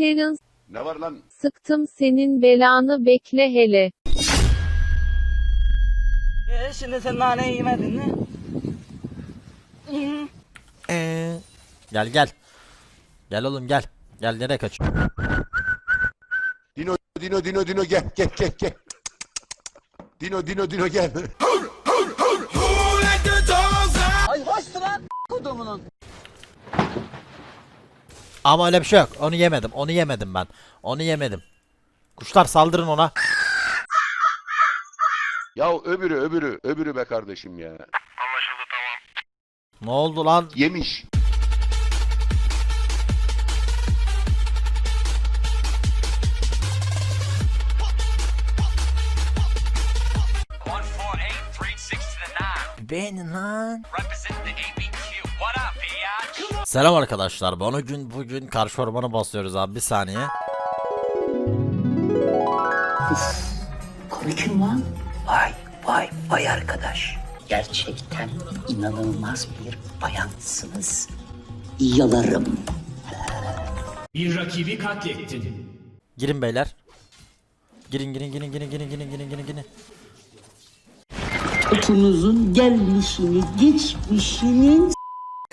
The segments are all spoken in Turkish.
Terence, Ne var lan? sıktım senin belanı bekle hele. Ee, şimdi sen nane yemedin mi? Ee, gel gel. Gel oğlum gel. Gel nereye kaçıyorsun? Dino, Dino, Dino, Dino gel, gel, gel, gel. Dino, Dino, Dino gel. Ay hoştu lan kodumunun. Ama öyle bir şey yok. Onu yemedim. Onu yemedim ben. Onu yemedim. Kuşlar saldırın ona. ya öbürü, öbürü, öbürü be kardeşim ya. Ne oldu lan? Yemiş. Beğenin lan. Representing the Selam arkadaşlar. Bana gün bugün karşı ormanı basıyoruz abi. Bir saniye. Konu kim lan? Vay vay vay arkadaş. Gerçekten inanılmaz bir bayansınız. Yalarım. Bir rakibi katlettin. Girin beyler. Girin girin girin girin girin girin girin girin girin. Otunuzun gelmişini, geçmişini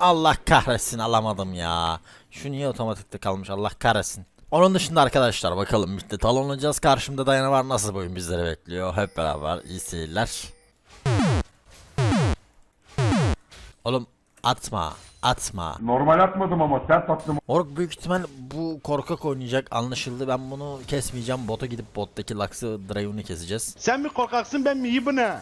Allah kahretsin alamadım ya. Şu niye otomatikte kalmış Allah kahretsin. Onun dışında arkadaşlar bakalım bitti talonlayacağız. Karşımda Dayana var nasıl bu oyun bizleri bekliyor. Hep beraber iyi seyirler. Oğlum atma atma. Normal atmadım ama sert attım. Ork büyük ihtimal bu korkak oynayacak anlaşıldı. Ben bunu kesmeyeceğim. Bota gidip bottaki Lux'ı Dragon'u keseceğiz. Sen mi korkaksın ben mi iyi bu ne?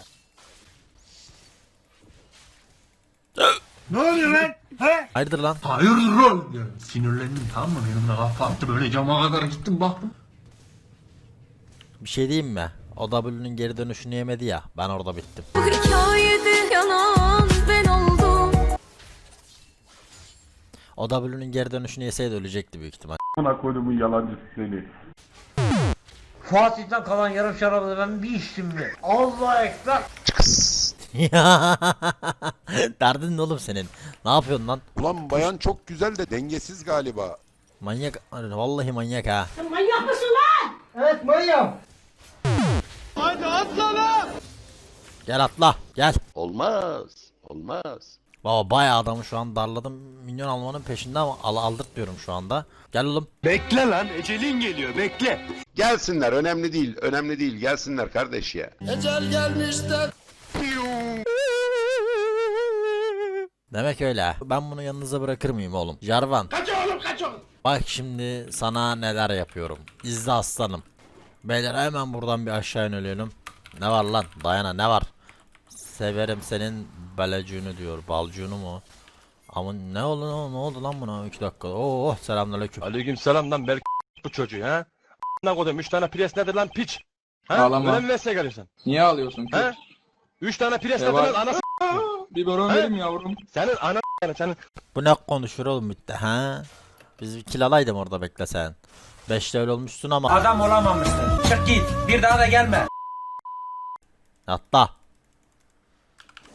Ne oluyor lan? He? Hayırdır lan? Hayırdır oğlum ya. Sinirlendim tamam mı? Benim de kafa attı böyle cama kadar gittim baktım. Bir şey diyeyim mi? O W'nün geri dönüşünü yemedi ya. Ben orada bittim. Bu hikayede yanan ben oldum. O W'nün geri dönüşünü yeseydi ölecekti büyük ihtimal. Buna koyduğumun yalancısı seni. Fatih'ten kalan yarım şarabı da ben bir içtim mi? Allah ekber. Derdin ne oğlum senin? Ne yapıyorsun lan? Ulan bayan çok güzel de dengesiz galiba. Manyak. Vallahi manyak ha. Evet manyak. Gel atla. Gel. Olmaz. Olmaz. Baba bayağı adamı şu an darladım. Minyon almanın peşinde ama al aldırtmıyorum şu anda. Gel oğlum. Bekle lan ecelin geliyor bekle. Gelsinler önemli değil. Önemli değil. Gelsinler kardeş ya. Demek öyle. Ben bunu yanınıza bırakır mıyım oğlum? Jarvan. Kaç oğlum kaç oğlum. Bak şimdi sana neler yapıyorum. İzle aslanım. Beyler hemen buradan bir aşağı inelim. Ne var lan? Dayana ne var? Severim senin belecuğunu diyor. Balcuğunu mu? Ama ne oldu ne oldu lan buna? 2 dakika. Oo selamünaleyküm. Aleyküm selam lan belki bu çocuğu ha. Ne koydum 3 tane pres nedir lan piç? Ha? Ağlama. Öyle mi meslek alıyorsun? Niye ağlıyorsun ki? He? 3 tane pres Ne nedir lan anası? Bir baron He? verim yavrum. Senin ana yani senin. Bu ne konuşur oğlum bitti ha? Biz bir kilalaydım orada bekle sen. 5 level olmuşsun ama. Adam olamamışsın. Çık git. Bir daha da gelme. Atla.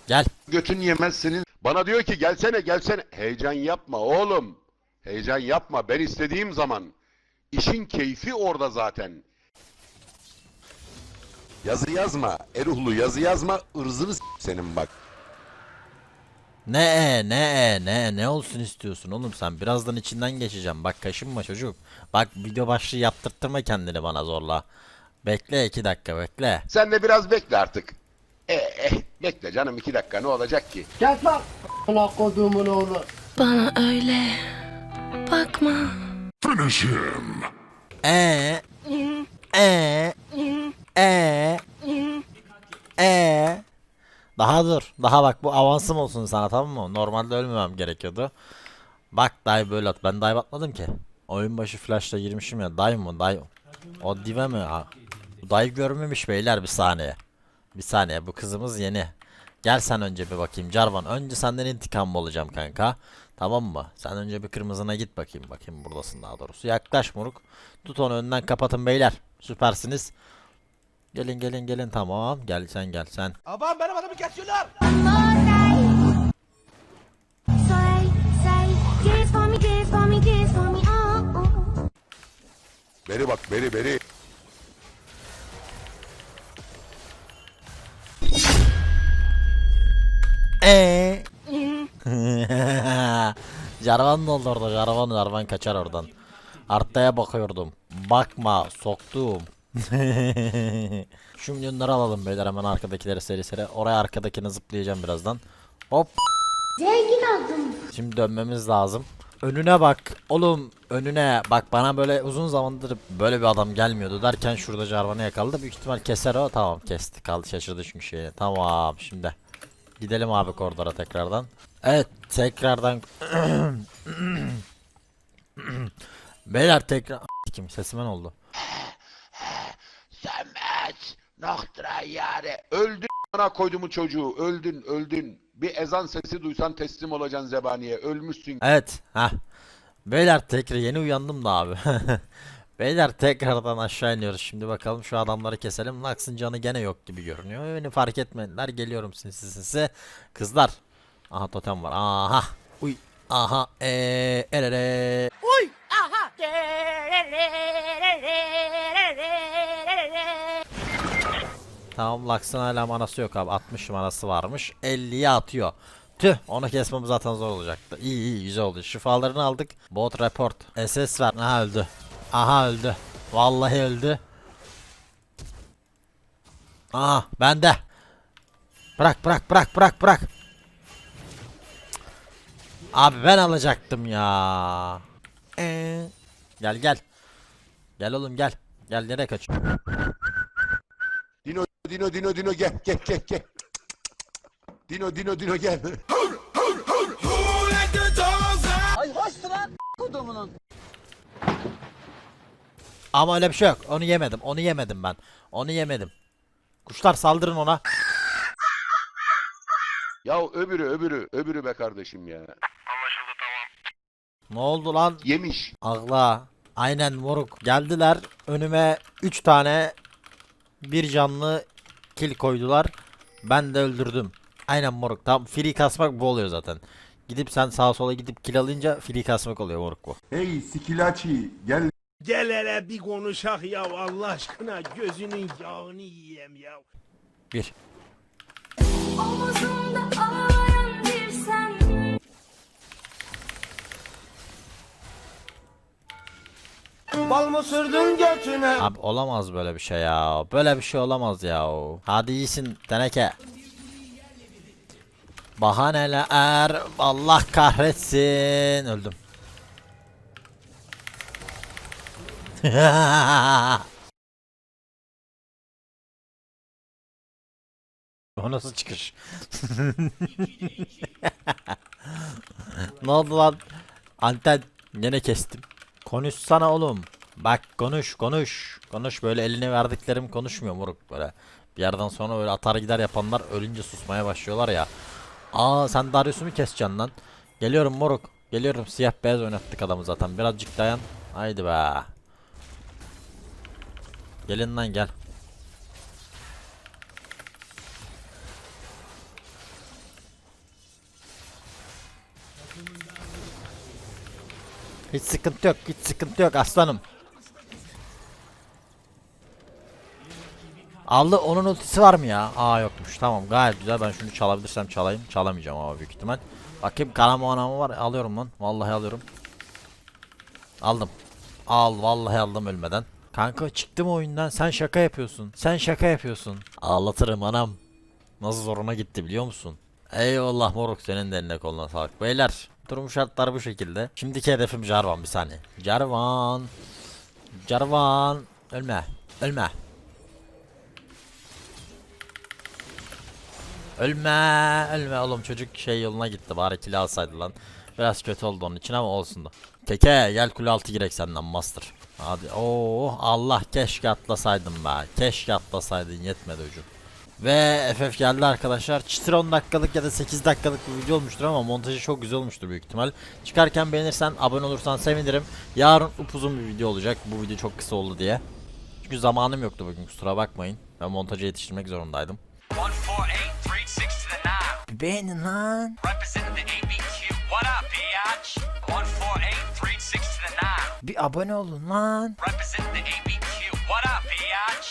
Gel. Götün yemez senin. Bana diyor ki gelsene gelsene. Heyecan yapma oğlum. Heyecan yapma. Ben istediğim zaman. İşin keyfi orada zaten. Yazı yazma. Eruhlu yazı yazma. ırzını s- senin bak. Ne e, ne e, ne ne olsun istiyorsun oğlum sen? Birazdan içinden geçeceğim. Bak kaşınma çocuk bak video başlığı yaptırtma kendini bana zorla. Bekle iki dakika bekle. Sen de biraz bekle artık. Eh, eh, bekle canım iki dakika ne olacak ki? Bana öyle bakma. e e e e daha dur daha bak bu avansım olsun sana tamam mı normalde ölmemem gerekiyordu bak dive böyle at ben dive atmadım ki oyun başı flashla girmişim ya dive mı dive o dive mi ha dive görmemiş beyler bir saniye bir saniye bu kızımız yeni Gel sen önce bir bakayım Jarvan. Önce senden intikam olacağım kanka. Tamam mı? Sen önce bir kırmızına git bakayım. Bakayım buradasın daha doğrusu. Yaklaş moruk. Tut onu önden kapatın beyler. Süpersiniz. Gelin gelin gelin tamam. Gel sen gel sen. Aman benim adamı kesiyorlar. Beri bak beri beri. Eee? Jarvan ne oldu orada? Jarvan Jarvan kaçar oradan. Arttaya bakıyordum. Bakma soktum. Şu milyonları alalım beyler hemen arkadakileri seri seri. Oraya arkadakini zıplayacağım birazdan. Hop. Şimdi dönmemiz lazım. Önüne bak. Oğlum önüne bak bana böyle uzun zamandır böyle bir adam gelmiyordu derken şurada Jarvan'ı yakaladı. Büyük ihtimal keser o. Tamam kesti. Kaldı şaşırdı çünkü şeyi. Tamam şimdi. Gidelim abi koridora tekrardan. Evet tekrardan Beyler tekrar kim sesime oldu? Noktra yare. Öldün bana koydumu çocuğu. Öldün öldün. Bir ezan sesi duysan teslim olacaksın zebaniye. Ölmüşsün. Evet ha. Beyler tekrar yeni uyandım da abi. Beyler tekrardan aşağı iniyoruz. Şimdi bakalım şu adamları keselim. Lux'ın canı gene yok gibi görünüyor. Beni fark etmediler. Geliyorum sinsi sinsi. Kızlar. Aha totem var. Aha. Uy. Aha. Eee. Erere. Tamam Lux'ın hala manası yok abi. 60 manası varmış. 50'ye atıyor. Tüh onu kesmemiz zaten zor olacaktı. İyi iyi güzel oldu. Şifalarını aldık. Bot report. SS ver. Aha öldü. Aha öldü. Vallahi öldü. Aha bende. Bırak bırak bırak bırak bırak. Abi ben alacaktım ya. Ee, gel gel. Gel oğlum gel. Gel nereye kaçıyorsun? Dino Dino Dino gel gel gel gel. Dino Dino Dino gel. Ama öyle bir şey yok. Onu yemedim. Onu yemedim ben. Onu yemedim. Kuşlar saldırın ona. ya öbürü öbürü öbürü be kardeşim ya. Ne oldu lan? Yemiş. Ağla. Aynen moruk. Geldiler. Önüme 3 tane bir canlı kill koydular. Ben de öldürdüm. Aynen moruk. Tam free kasmak bu oluyor zaten. Gidip sen sağa sola gidip kill alınca free kasmak oluyor moruk bu. Hey Sikilaçi gel Gel hele bir konuşak ya Allah aşkına gözünün yağını yiyeyim ya. Bir. Omuzumda Bal mı sürdün götüne? Abi olamaz böyle bir şey ya. Böyle bir şey olamaz ya. Hadi iyisin teneke. Bahaneler Allah kahretsin. Öldüm. o nasıl çıkış? ne oldu lan? Anten yine kestim. Konuşsana oğlum. Bak konuş konuş. Konuş böyle eline verdiklerim konuşmuyor moruk böyle. Bir yerden sonra öyle atar gider yapanlar ölünce susmaya başlıyorlar ya. Aa sen Darius'u mu keseceksin lan? Geliyorum moruk. Geliyorum siyah beyaz oynattık adamı zaten. Birazcık dayan. Haydi be. Gelin lan gel. Hiç sıkıntı yok. Hiç sıkıntı yok aslanım. Aldı onun ultisi var mı ya? Aa yokmuş. Tamam gayet güzel. Ben şunu çalabilirsem çalayım. Çalamayacağım ama büyük ihtimal. Bakayım kanama anamı var. Alıyorum lan. Vallahi alıyorum. Aldım. Al vallahi aldım ölmeden. Kanka çıktım oyundan. Sen şaka yapıyorsun. Sen şaka yapıyorsun. Ağlatırım anam. Nasıl zoruna gitti biliyor musun? Eyvallah moruk senin de eline koluna sağlık. Beyler durum şartlar bu şekilde. Şimdiki hedefim Jarvan bir saniye. Jarvan. Jarvan. Ölme. Ölme. Ölme. Ölme oğlum çocuk şey yoluna gitti. Bari kill alsaydı lan. Biraz kötü oldu onun için ama olsun da. Keke gel kule altı girek senden master. Hadi. Oo Allah keşke atlasaydım be. Keşke atlasaydın yetmedi ucu. Ve FF geldi arkadaşlar. Çıtır 10 dakikalık ya da 8 dakikalık bir video olmuştur ama montajı çok güzel olmuştur büyük ihtimal. Çıkarken beğenirsen, abone olursan sevinirim. Yarın upuzun bir video olacak. Bu video çok kısa oldu diye. Çünkü zamanım yoktu bugün kusura bakmayın. Ben montajı yetiştirmek zorundaydım. The 9. Bir abone olun lan.